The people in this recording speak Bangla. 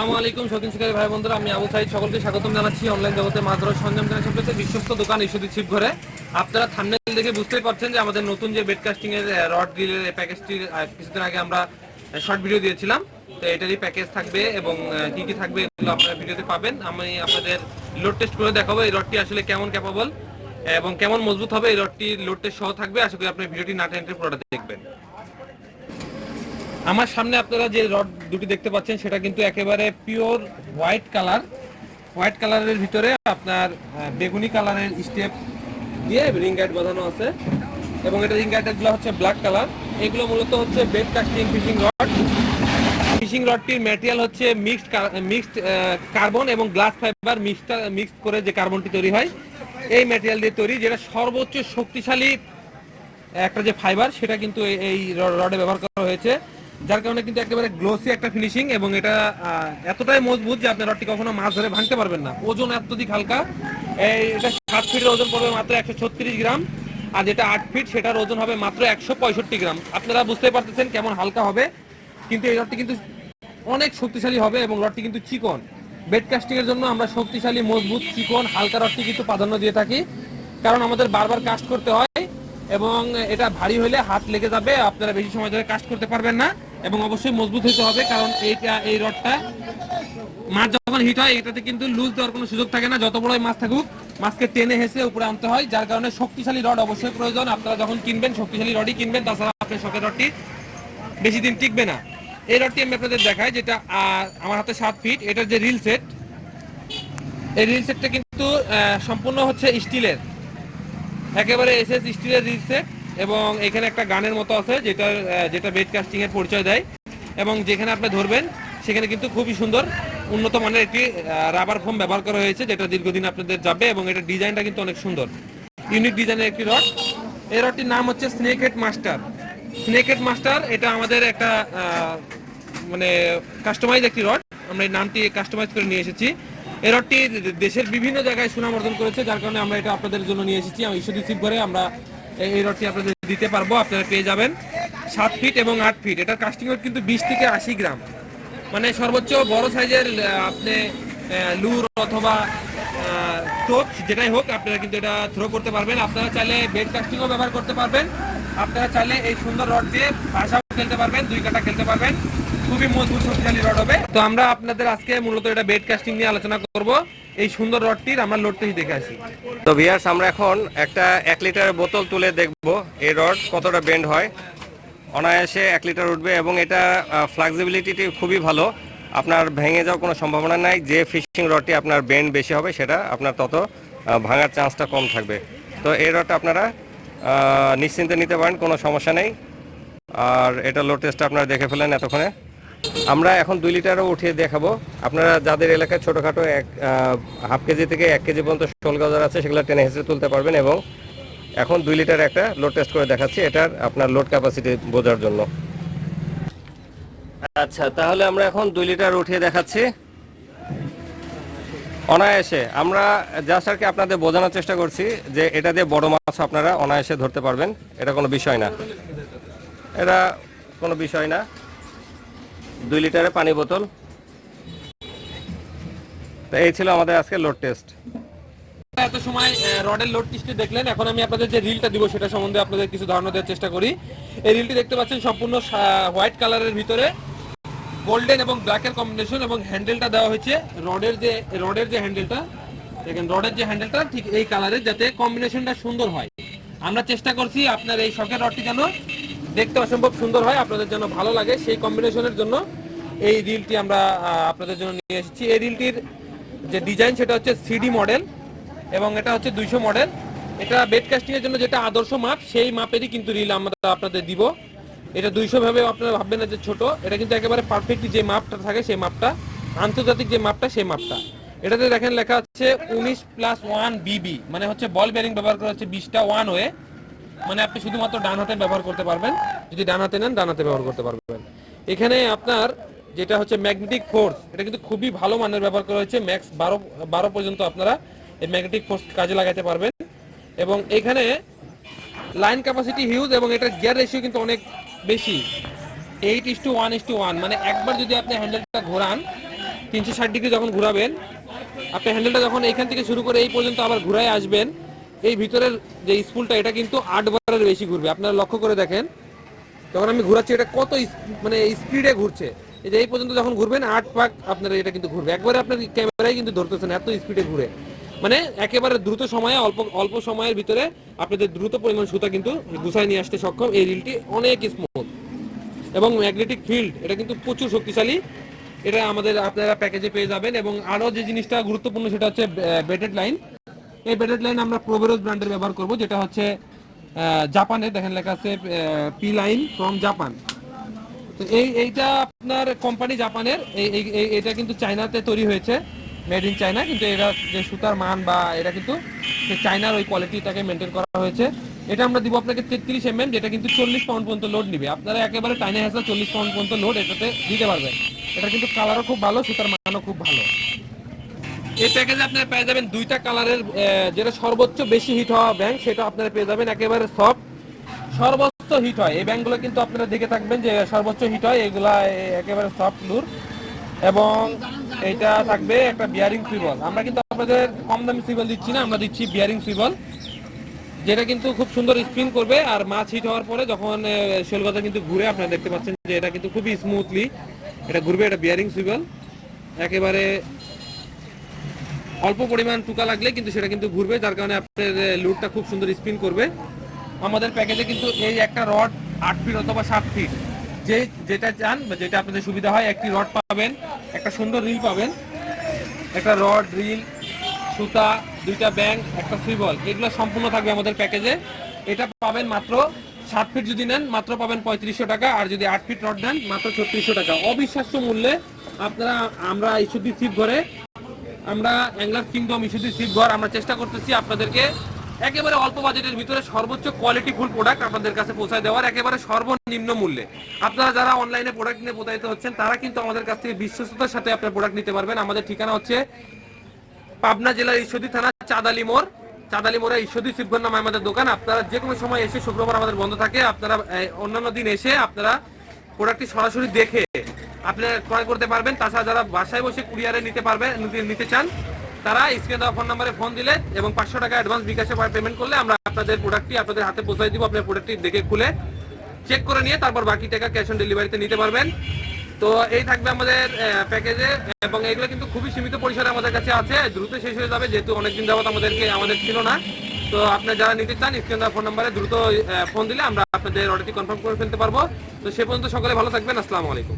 আলাইকুম, শৌখিন শিকারী ভাই বন্ধুরা আমি আবু সাইদ। সকলকে স্বাগতম জানাচ্ছি অনলাইন জগতে মাদ্রাস সরঞ্জাম কেনা সবচেয়ে বিশ্বস্ত দোকান ইস্যুদি ছিপ ঘরে। আপনারা থামনেল দেখে বুঝতেই পারছেন যে আমাদের নতুন যে বেড কাস্টিং এর রড গ্রিলের এই প্যাকেজটি কিছুদিন আগে আমরা শর্ট ভিডিও দিয়েছিলাম। তো এটারই প্যাকেজ থাকবে এবং কি কি থাকবে এগুলো আপনারা ভিডিওতে পাবেন। আমি আপনাদের লোড টেস্ট করে দেখাবো এই রডটি আসলে কেমন ক্যাপাবল এবং কেমন মজবুত হবে, এই রডটি লোড টেস্ট সহ থাকবে। আশা করি আপনি ভিডিওটি না টেন্টে পুরোটা দেখবেন। আমার সামনে আপনারা যে রড দুটি দেখতে পাচ্ছেন, সেটা কিন্তু একেবারে পিওর হোয়াইট কালার হোয়াইট কালারের ভিতরে আপনার বেগুনি কালারের স্টেপ দিয়ে রিং গাইড বাঁধানো আছে। এবং এটা রিং গাইডগুলো হচ্ছে ব্ল্যাক কালার এগুলো মূলত হচ্ছে bait casting fishing rod fishing রডটির material হচ্ছে মিক্সড মিক্সড কার্বন এবং গ্লাস ফাইবার মিক্সড মিক্সড করে যে কার্বনটি তৈরি হয়। এই ম্যাটেরিয়াল দিয়ে তৈরি, যেটা সর্বোচ্চ শক্তিশালী একটা যে ফাইবার সেটা কিন্তু এই রডে ব্যবহার করা হয়েছে। যার কারণে কিন্তু একেবারে গ্লোসি একটা ফিনিশিং এবং এটা এতটাই মজবুত যে আপনি রডটি কখনো মাছ ধরে ভাঙতে পারবেন না। ওজন অত্যধিক হালকা। এটা সাত ফিটের ওজন পড়বে মাত্র একশো ছত্রিশ গ্রাম। আর যেটা আট ফিট সেটার ওজন হবে মাত্র একশো পঁয়ষট্টি গ্রাম। আপনারা বুঝতে পারতেছেন কেমন হালকা হবে। কিন্তু এই রডটি কিন্তু অনেক শক্তিশালী হবে এবং রডটি কিন্তু চিকন। বেড কাস্টিং এর জন্য আমরা শক্তিশালী, মজবুত, চিকন, হালকা রডটি কিন্তু প্রাধান্য দিয়ে থাকি। কারণ আমাদের বারবার কাস্ট করতে হয় এবং এটা ভারী হলে হাত লেগে যাবে, আপনারা বেশি সময় ধরে কাজ করতে পারবেন না। এবং অবশ্যই মজবুত হতে হবে, কারণ এইটা, এই রডটা মাছ যখন হিট হয়, এটাতে কিন্তু লুজ দেওয়ার কোনো সুযোগ থাকে না। যত বড়ই মাছ থাকুক, মাছকে টেনে হেসে উপরে আনতে হয়, যার কারণে শক্তিশালী রড অবশ্যই প্রয়োজন। আপনারা যখন কিনবেন, শক্তিশালী রডই কিনবেন, তাছাড়া আপনার শখের রডটি বেশি দিন টিকবে না। এই রডটি আমি আপনাদের দেখাই, যেটা আমার হাতে সাত ফিট এটার যে রিল সেট এই রিল সেটটা কিন্তু সম্পূর্ণ হচ্ছে স্টিলের। একেবারে এসএস স্টিলের রিল সেট এবং এখানে একটা গানের মতো আছে, যেটা যেটা বেড কাস্টিং এর পরিচয় দেয়। এবং যেখানে আপনি ধরবেন, সেখানে কিন্তু খুবই সুন্দর, উন্নত মানের একটি রাবার ফোম ব্যবহার করা হয়েছে, যেটা দীর্ঘদিন আপনাদের যাবে এবং এটা ডিজাইনটা কিন্তু অনেক সুন্দর। ইউনিক ডিজাইনের একটি রড। এই রডটির নাম হচ্ছে snake head master snake head master এটা আমাদের একটা মানে কাস্টমাইজ একটি রড। আমরা এই নামটি কাস্টমাইজ করে নিয়ে এসেছি। এই রডটি দেশের বিভিন্ন জায়গায় সুনাম অর্জন করেছে, যার কারণে আমরা এটা আপনাদের জন্য নিয়ে এসেছি। ঈশ্বর রিসিভ করে আমরা এই- রডটি আপনাদের দিতে পারব, আপনারা পেয়ে যাবেন সাত ফিট এবং আট ফিট এটার কাস্টিং ওয়েট কিন্তু বিশ থেকে আশি গ্রাম। মানে সর্বোচ্চ বড় সাইজের আপনি লুর অথবা টোপ, যেটাই হোক, আপনারা কিন্তু এটা থ্রো করতে পারবেন। আপনারা চাইলে বেড কাস্টিংও ব্যবহার করতে পারবেন। আপনারা চাইলে এই সুন্দর রড দিয়ে ভাষাও খেলতে পারবেন, দুই কাটা খেলতে পারবেন। খুবই মজবুত, শক্তিশালী রড হবে। তো আমরা আপনাদের আজকে মূলত এটা বেড কাস্টিং নিয়ে আলোচনা করব। এই সুন্দর রডটির আমরা লোডটি দেখে আসি। তো ভিয়ার্স আমরা এখন একটা এক লিটারের বোতল তুলে দেখব এই রড কতটা বেন্ড হয়। অনায়াসে এক লিটার উঠবে এবং এটা ফ্লেক্সিবিলিটি খুবই ভালো। আপনার ভেঙে যাওয়ার কোনো সম্ভাবনা নাই। যে ফিশিং রডটি আপনার বেন্ড বেশি হবে, সেটা আপনার তত ভাঙার চান্সটা কম থাকবে। তো এই রডটা আপনারা নিশ্চিন্তে নিতে পারেন, কোনো সমস্যা নেই। আর এটা লোড টেস্টটা আপনারা দেখে ফেলেন এতক্ষণে। আমরা এখন দুই লিটারও উঠিয়ে দেখাবো। আপনারা যাদের এলাকায় ছোটোখাটো এক হাফ কেজি থেকে এক কেজি পর্যন্ত শোল গাজার আছে, সেগুলো টেনে হেসে তুলতে পারবেন এবং এখন দুই লিটার একটা লোড টেস্ট করে দেখাচ্ছি। এটার আপনার লোড ক্যাপাসিটি বোঝার জন্য। আচ্ছা তাহলে আমরা এখন দুই লিটার উঠিয়ে দেখাচ্ছি। অনায়াসে আমরা জাস্ট আর কি আপনাদের বোঝানোর চেষ্টা করছি যে এটা দিয়ে বড় মাছ আপনারা অনায়াসে ধরতে পারবেন, এটা কোনো বিষয় না। এটা কোনো বিষয় না। দুই লিটারের পানি বোতল। তো এই ছিল আমাদের আজকে লোড টেস্ট এত সময় রডের লোড টিস্টটি দেখলেন। এখন আমি আপনাদের যে রিলটা দিব সেটা সম্বন্ধে আপনাদের কিছু ধারণা দেওয়ার চেষ্টা করি। এই রিলটি দেখতে পাচ্ছেন সম্পূর্ণ হোয়াইট কালারের ভিতরে। গোল্ডেন এবং ব্ল্যাকের কম্বিনেশন এবং হ্যান্ডেলটা দেওয়া হয়েছে। রডের যে রডের যে হ্যান্ডেলটা দেখেন রডের যে হ্যান্ডেলটা ঠিক এই কালারের যাতে কম্বিনেশনটা সুন্দর হয়। আমরা চেষ্টা করছি আপনার এই শখের রডটি যেন দেখতে অসম্ভব সুন্দর হয়, আপনাদের জন্য ভালো লাগে। সেই কম্বিনেশনের জন্য এই রিলটি আমরা আপনাদের জন্য নিয়ে এসেছি। এই রিলটির যে ডিজাইন সেটা হচ্ছে সিডি মডেল এবং এটা হচ্ছে দুইশো মডেল এটা বেড কাস্টিং এর জন্য যেটা আদর্শ মাপ, সেই মাপেরই কিন্তু রিল আমরা আপনাদের দিব। এটা দুইশো ভাবে আপনারা ভাববেন না যে ছোট। এটা কিন্তু একেবারে পারফেক্ট যে মাপটা থাকে, সেই মাপটা। আন্তর্জাতিক যে মাপটা, সেই মাপটা। এটাতে দেখেন লেখা হচ্ছে উনিশ প্লাস ওয়ান বিবি মানে হচ্ছে বল বেরিং ব্যবহার করা হচ্ছে বিশটা ওয়ান ওয়ে মানে আপনি শুধুমাত্র ডান হাতে ব্যবহার করতে পারবেন, যদি ডান হাতে নেন, ডান হাতে ব্যবহার করতে পারবেন। এখানে আপনার যেটা হচ্ছে ম্যাগনেটিক ফোর্স, এটা কিন্তু খুবই ভালো মানের ব্যবহার করা হয়েছে, ম্যাক্স বারো বারো পর্যন্ত আপনারা এই ম্যাগনেটিক ফোর্স কাজে লাগাতে পারবেন। এবং এখানে লাইন ক্যাপাসিটি হিউজ এবং এটার গিয়ার রেশিও কিন্তু অনেক বেশি। Eight is to one is to one মানে একবার যদি আপনি হ্যান্ডেলটা ঘোরান, তিনশো ষাট ডিগ্রি যখন ঘোরাবেন, আপনি হ্যান্ডেলটা যখন এইখান থেকে শুরু করে এই পর্যন্ত আবার ঘুরায় আসবেন এই ভিতরের যে স্কুলটা এটা কিন্তু আট বারের বেশি ঘুরবে। আপনারা লক্ষ্য করে দেখেন। যখন আমি ঘোরাচ্ছি, এটা কত মানে স্পিডে ঘুরছে। এই যে এই পর্যন্ত যখন ঘুরবেন, আট পাক আপনার এটা কিন্তু ঘুরবে। একবারে আপনার ক্যামেরায় কিন্তু ধরতেছেন এত স্পিডে ঘুরে। মানে একেবারে দ্রুত সময়ে, অল্প অল্প সময়ের ভিতরে আপনাদের দ্রুত পরিমাণ সুতা কিন্তু গুছায় নিয়ে আসতে সক্ষম। এই রিলটি অনেক স্মুথ এবং ম্যাগনেটিক ফিল্ড এটা কিন্তু প্রচুর শক্তিশালী। এটা আমাদের, আপনারা প্যাকেজে পেয়ে যাবেন। এবং আরও যে জিনিসটা গুরুত্বপূর্ণ, সেটা হচ্ছে বেটেড লাইন এই বেডেড লাইন আমরা প্রোবেরোজ ব্র্যান্ডের ব্যবহার করব, যেটা হচ্ছে জাপানে দেখেন লেখা আছে পি লাইন ফ্রম জাপান তো এই, এইটা আপনার কোম্পানি জাপানের এই এটা কিন্তু চায়নাতে তৈরি হয়েছে মেড ইন চায়না কিন্তু এরা যে সুতার মান বা এটা কিন্তু চায়নার ওই কোয়ালিটিটাকে মেনটেন করা হয়েছে। এটা আমরা দিব আপনাকে তেত্রিশ এম যেটা কিন্তু চল্লিশ পাউন্ড পর্যন্ত লোড নিবে। আপনারা একেবারে টাইনে হেসা চল্লিশ পাউন্ড পর্যন্ত লোড এটাতে দিতে পারবেন। এটা কিন্তু কালারও খুব ভালো, সুতার মানও খুব ভালো। এই প্যাকেজে আপনারা পেয়ে যাবেন দুইটা কালারের যেটা সর্বোচ্চ বেশি হিট হওয়া ব্যাংক সেটা আপনারা পেয়ে যাবেন একেবারে সফট সর্বোচ্চ হিট হয়। এই ব্যাংকগুলো কিন্তু আপনারা দেখে থাকবেন যে সর্বোচ্চ হিট হয়, এগুলা একেবারে সফট লুর এবং এটা থাকবে একটা বিয়ারিং সুইবল আমরা কিন্তু আপনাদের কম দামি সুইবল দিচ্ছি না, আমরা দিচ্ছি বিয়ারিং সুইবল যেটা কিন্তু খুব সুন্দর স্পিন করবে আর মাছ হিট হওয়ার পরে যখন শোলগাছা কিন্তু ঘুরে আপনারা দেখতে পাচ্ছেন যে এটা কিন্তু খুবই স্মুথলি এটা ঘুরবে, এটা বিয়ারিং সুইবল একেবারে অল্প পরিমাণ টুকা লাগলে কিন্তু সেটা কিন্তু ঘুরবে, যার কারণে আপনার লুটটা খুব সুন্দর স্পিন করবে। আমাদের প্যাকেজে কিন্তু এই একটা রড আট ফিট অথবা সাত ফিট যে যেটা চান যেটা আপনাদের সুবিধা হয়, একটি রড পাবেন, একটা সুন্দর রিল পাবেন। একটা রড রিল সুতা, দুইটা ব্যাংক একটা সুইবল এগুলো সম্পূর্ণ থাকবে আমাদের প্যাকেজে এটা পাবেন মাত্র সাত ফিট যদি নেন, মাত্র পাবেন পঁয়ত্রিশশো টাকা, আর যদি আট ফিট রড নেন, মাত্র ছত্রিশশো টাকা। অবিশ্বাস্য মূল্যে আপনারা, আমরা ইস্যুদি সিপ ঘরে আমরা অ্যাংলার কিংডম ইস্যুদি সিপ ঘর আমরা চেষ্টা করতেছি আপনাদেরকে একেবারে অল্প বাজেটের ভিতরে সর্বোচ্চ কোয়ালিটি ফুল প্রোডাক্ট আপনাদের কাছে পৌঁছায় দেওয়ার, একেবারে সর্বনিম্ন মূল্যে। আপনারা যারা অনলাইনে প্রোডাক্ট নিয়ে প্রতারিত হচ্ছেন, তারা কিন্তু আমাদের কাছ থেকে বিশ্বস্ততার সাথে আপনার প্রোডাক্ট নিতে পারবেন। আমাদের ঠিকানা হচ্ছে পাবনা জেলার ঈশ্বরদী থানা, চাঁদালি মোড়। চাঁদালি মোড়ে ঈশ্বরদী শিবগঞ্জ নামে আমাদের দোকান। আপনারা যে কোনো সময় এসে শুক্রবার আমাদের বন্ধ থাকে। আপনারা অন্যান্য দিন এসে আপনারা প্রোডাক্টটি সরাসরি দেখে আপনারা ক্রয় করতে পারবেন। তাছাড়া যারা বাসায় বসে কুরিয়ারে নিতে পারবেন নিতে- চান, তারা স্ক্রিনে দেওয়া ফোন নাম্বারে ফোন দিলে এবং পাঁচশো টাকা অ্যাডভান্স বিকাশে পেমেন্ট করলে আমরা আপনাদের প্রোডাক্টটি আপনাদের হাতে পৌঁছাই দিব, আপনার প্রোডাক্টটি দেখে খুলে চেক করে নিয়ে তারপর বাকি টাকা ক্যাশ অন ডেলিভারিতে নিতে পারবেন। তো এই থাকবে আমাদের প্যাকেজে এবং এগুলো কিন্তু খুবই সীমিত পরিসরে আমাদের কাছে আছে, দ্রুত শেষ হয়ে যাবে যেহেতু অনেকদিন যাবত আমাদেরকে, আমাদের ছিল না। তো আপনারা যারা নিতে চান, স্ক্রিন ফোন নাম্বারে দ্রুত ফোন দিলে আমরা আপনাদের অর্ডারটি কনফার্ম করে ফেলতে পারব। তো সে পর্যন্ত সকলে ভালো থাকবেন, আসসালামু আলাইকুম।